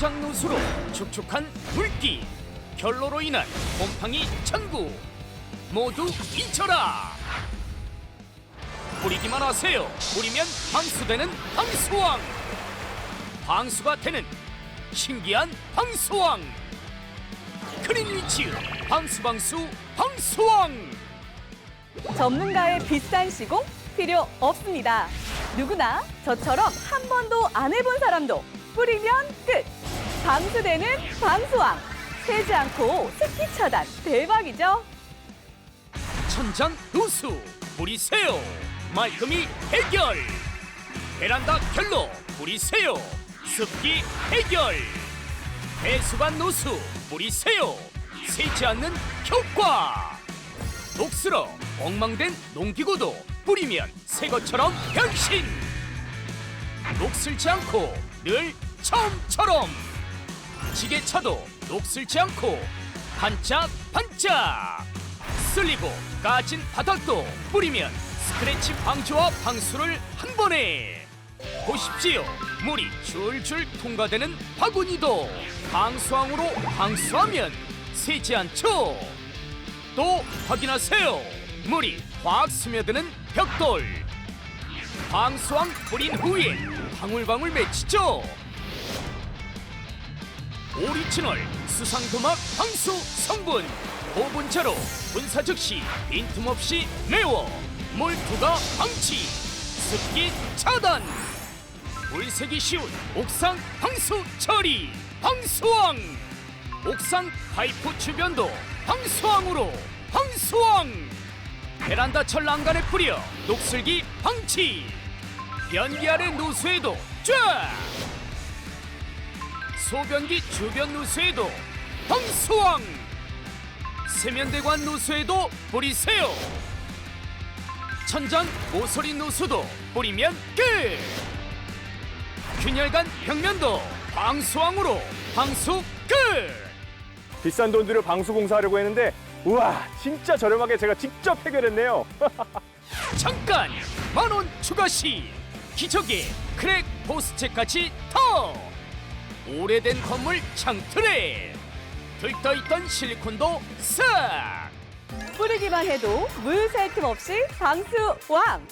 천장 누수로 축축한 물기 결로로 인한 곰팡이 천구 모두 잊혀라. 뿌리기만 하세요. 뿌리면 방수되는 방수왕. 방수가 되는 신기한 방수왕. 크린위치 방수방수 방수왕. 전문가의 비싼 시공? 필요 없습니다. 누구나 저처럼 한 번도 안 해본 사람도 뿌리면 끝. 방수되는 방수왕. 새지 않고 습기 차단. 대박이죠? 천장 누수. 뿌리세요. 말끔히 해결. 베란다 결로 뿌리세요. 습기 해결. 배수관 누수. 뿌리세요. 새지 않는 효과. 녹슬어 엉망된 농기구도 뿌리면 새 것처럼 변신. 녹슬지 않고 늘 처음처럼 지게차도 녹슬지 않고 반짝반짝. 쓸리고 까진 바닥도 뿌리면 스크래치 방지와 방수를 한 번에. 보십시오. 물이 줄줄 통과되는 바구니도 방수왕으로 방수하면 새지 않죠? 또 확인하세요. 물이 확 스며드는 벽돌. 방수왕 뿌린 후에 방울방울 맺히죠 오리지널 수상도막 방수 성분. 고분자로 분사 즉시 빈틈없이 메워 물투가 방치. 습기 차단. 물색이 쉬운 옥상 방수 처리. 방수왕. 옥상 파이프 주변도 방수왕으로 방수왕. 베란다 철 난간에 뿌려 녹슬기 방치. 변기 아래 누수에도 쫙 소변기 주변 누수에도 방수왕! 세면대관 누수에도 뿌리세요! 천장 모서리 누수도 뿌리면 끝! 균열관 벽면도 방수왕으로 방수 끝! 비싼 돈 들여 방수 공사하려고 했는데 우와 진짜 저렴하게 제가 직접 해결했네요. 잠깐! 만원 추가 시! 기적의 크랙 보스체까지 더 오래된 건물 창틀에 들떠 있던 실리콘도 싹 뿌리기만 해도 물셀틈 없이 방수 왕.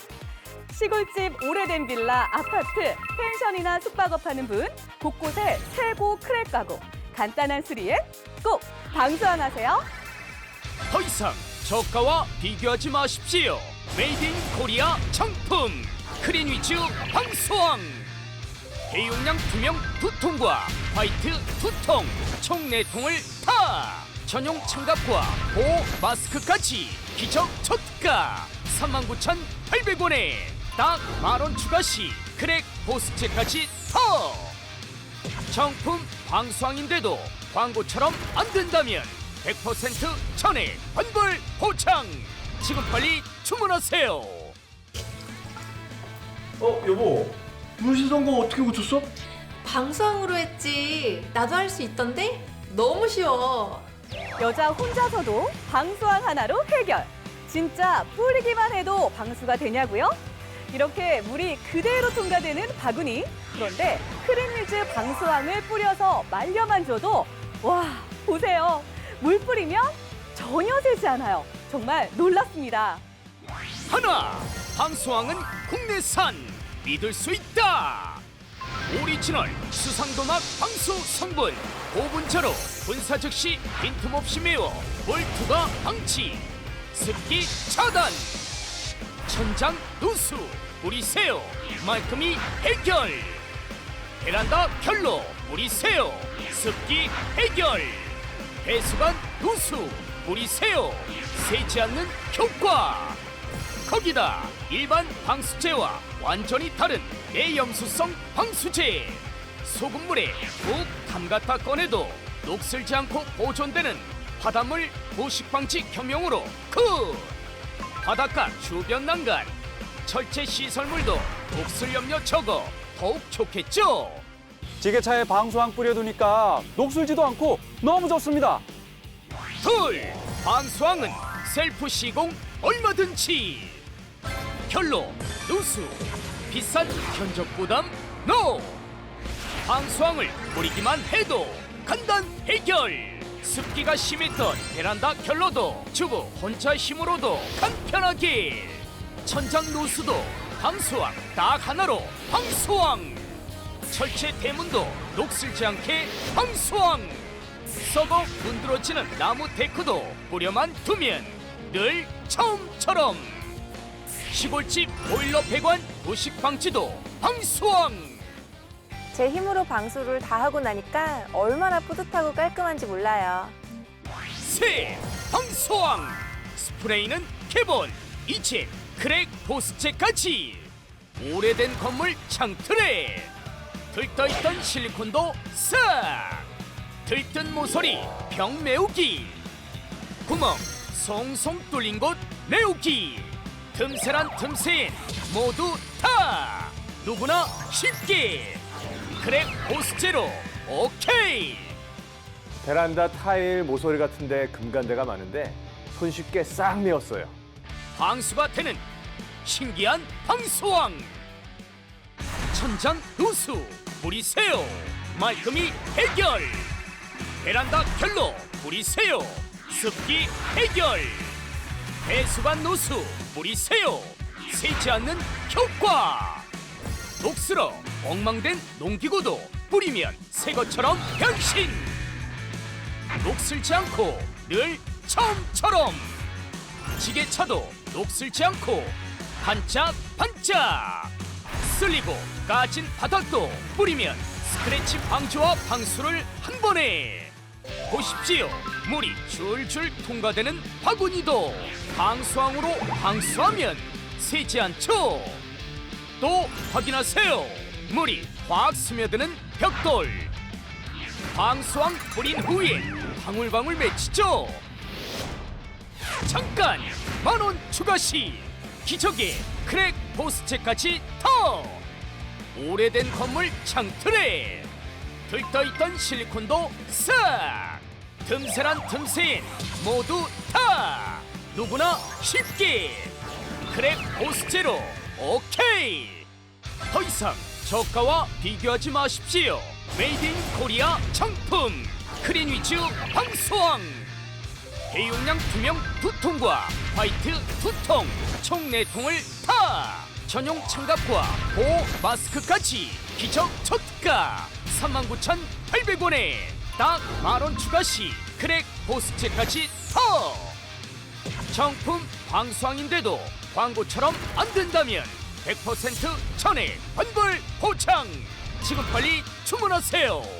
시골집 오래된 빌라, 아파트, 펜션이나 숙박업 하는 분, 곳곳에 새고 크랙 가구, 간단한 수리에 꼭 방수왕 하세요. 더 이상 저가와 비교하지 마십시오. 메이드 인 코리아 정품 크린위즈 방수왕 대용량 투명 두 통과 화이트 두 통, 총 네 통을 다 전용 장갑과 보호 마스크까지 기적 초특가! 39,800원에 딱 만원 추가 시 크랙 보스체까지 더 정품 방수왕인데도 광고처럼 안 된다면 100% 전액 환불 보장! 지금 빨리 주문하세요! 어 여보 물 씻은 거 어떻게 고쳤어? 방수왕으로 했지. 나도 할 수 있던데? 너무 쉬워. 여자 혼자서도 방수왕 하나로 해결. 진짜 뿌리기만 해도 방수가 되냐고요? 이렇게 물이 그대로 통과되는 바구니. 그런데 크림밀즈 방수왕을 뿌려서 말려만 줘도 와 보세요. 물 뿌리면 전혀 새지 않아요. 정말 놀랍습니다. 하나 방수왕은 국내산 믿을 수 있다! 오리지널 수상도막 방수 성분 고분자로 분사 즉시 빈틈없이 메워 몰투가 방치 습기 차단 천장 누수 뿌리세요 말끔히 해결. 베란다 결로 뿌리세요 습기 해결. 배수관 누수 뿌리세요 새지 않는 효과 거기다 일반 방수제와 완전히 다른 내염수성 방수제. 소금물에 푹 담갔다 꺼내도 녹슬지 않고 보존되는 바닷물 부식 방지 겸용으로 굿! 바닷가 주변 난간 철제 시설물도 녹슬 염려 적어 더욱 좋겠죠? 지게차에 방수왕 뿌려두니까 녹슬지도 않고 너무 좋습니다. 둘! 방수왕은 셀프 시공 얼마든지 결로. 누수. 비싼 견적 부담 노. 방수왕을 뿌리기만 해도 간단 해결. 습기가 심했던 베란다 결로도 주부 혼자 힘으로도 간편하게. 천장 누수도 방수왕 딱 하나로 방수왕 철제 대문도 녹슬지 않게 방수왕 썩어 문드러지는 나무 데크도 뿌려만 두면 늘 처음처럼 시골집 보일러 배관 부식 방지도 방수왕. 제 힘으로 방수를 다 하고 나니까 얼마나 뿌듯하고 깔끔한지 몰라요. 새 방수왕. 스프레이는 기본 이체 크랙 보스체까지 오래된 건물 창틀에 들떠있던 실리콘도 싹. 들뜬 모서리 벽 메우기. 구멍 송송 뚫린 곳 메우기 틈새란 틈새엔 모두 다 누구나 쉽게. 크랙 보스제로. 오케이. 베란다 타일 모서리 같은데 금간대가 많은데 손쉽게 싹 메웠어요. 방수가 되는 신기한 방수왕. 천장 누수 뿌리세요. 말끔히 해결. 베란다 결로 뿌리세요. 습기 해결 배수관 누수 뿌리세요. 새지 않는 효과. 녹슬어 엉망된 농기구도 뿌리면 새 것처럼 변신. 녹슬지 않고 늘 처음처럼. 지게차도 녹슬지 않고 반짝반짝. 쓸리고 까진 바닥도 뿌리면 스크래치 방지와 방수를 한 번에 보십시오. 물이 줄줄 통과되는 바구니도 방수왕으로 방수하면 새지 않죠? 또 확인하세요. 물이 확 스며드는 벽돌. 방수왕 뿌린 후엔 방울방울 맺히죠? 잠깐 만 원 추가 시. 기적의 크랙 보스체까지 더. 오래된 건물 창틀에 들떠있던 실리콘도 싹! 틈새란 틈새엔 모두 다! 누구나 쉽게! 크랙 보스제로! 오케이! 더 이상 저가와 비교하지 마십시오. 메이드 인 코리아 정품! 크린위즈 방수왕! 대용량 투명 두 통과 화이트 두 통, 총 네 통을 다 전용 장갑과 보호 마스크까지 기적 초특가 39,800원에 딱 만원 추가 시 크랙 보스체까지 더! 정품 방수왕인데도 광고처럼 안 된다면 100% 전액 환불 보장! 지금 빨리 주문하세요